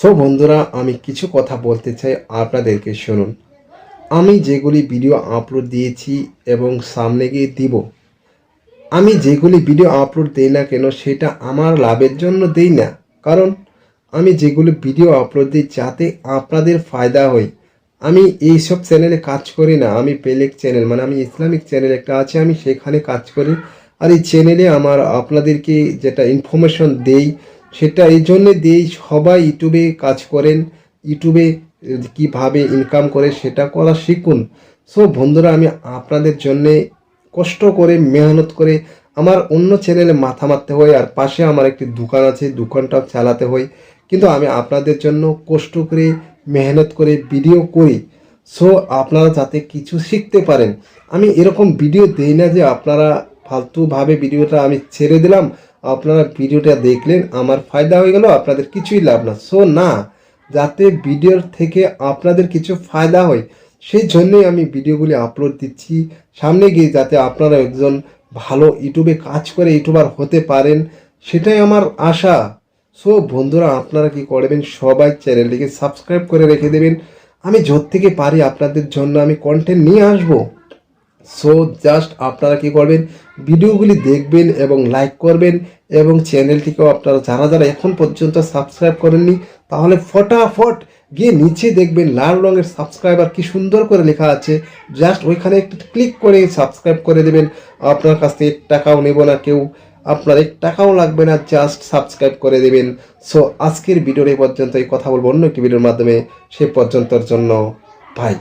So বন্ধুরা, আমি কিছু কথা বলতে চাই আপনাদেরকে, শুনুন। আমি যেগুলি ভিডিও আপলোড দিয়েছি এবং সামনে গিয়ে দিব, আমি যেগুলি ভিডিও আপলোড দিই না কেন, সেটা আমার লাভের জন্য দিই না। কারণ, আমি যেগুলি ভিডিও আপলোড দিই, যাতে আপনাদের ফায়দা হয়। আমি এইসব চ্যানেলে কাজ করি না। আমি পেলেক চ্যানেল মানে আমি ইসলামিক চ্যানেল একটা আছে, আমি সেখানে কাজ করি। আর এই চ্যানেলে আমার আপনাদেরকে যেটা ইনফরমেশন দেই সেটা এই জন্যে দিই সবাই ইউটিউবে কাজ করেন, ইউটিউবে কীভাবে ইনকাম করে সেটা করা শিখুন। সো বন্ধুরা, আমি আপনাদের জন্যে কষ্ট করে, মেহনত করে আমার অন্য চ্যানেলে মাথা মারতে হয় আর পাশে আমার একটি দোকান আছে, দোকানটাও চালাতে হয়। কিন্তু আমি আপনাদের জন্য কষ্ট করে, মেহনত করে ভিডিও করি। সো আপনারা যাতে কিছু শিখতে পারেন। আমি এরকম ভিডিও দেই না যে আপনারা ফালতুভাবে ভিডিওটা আমি ছেড়ে দিলাম। আপনারা ভিডিওটা দেখলেন, আমার ফায়দা হয়ে গেল, আপনাদের কিছুই লাভ না। সো না, যাতে ভিডিওর থেকে আপনাদের কিছু ফায়দা হয়, সেই জন্যই আমি ভিডিওগুলি আপলোড দিচ্ছি। সামনে গিয়ে যাতে আপনারা একজন ভালো ইউটিউবে কাজ করে ইউটিউবার হতে পারেন, সেটাই আমার আশা। সো বন্ধুরা, আপনারা কি করবেন, সবাই চ্যানেলটিকে সাবস্ক্রাইব করে রেখে দেবেন। আমি যত থেকে পারি আপনাদের জন্য আমি কন্টেন্ট নিয়ে আসব। সো জাস্ট আপনারা কি করবেন? ভিডিওগুলি দেখবেন এবং লাইক করবেন এবং চ্যানেলটিকেও আপনারা যারা যারা এখন পর্যন্ত সাবস্ক্রাইব করেননি, তাহলে ফটাফট গিয়ে নিচে দেখবেন লাল রঙের সাবস্ক্রাইবার কি সুন্দর করে লেখা আছে। জাস্ট ওইখানে একটু ক্লিক করে সাবস্ক্রাইব করে দেবেন। আপনার কাছ থেকে টাকাও নেব না কেউ। আপনার এক টাকাও লাগবে না জাস্ট সাবস্ক্রাইব করে দেবেন। সো আজকের ভিডিওর এই পর্যন্ত এই কথা বলব অন্য একটি ভিডিওর মাধ্যমে। সে পর্যন্তর জন্য বাই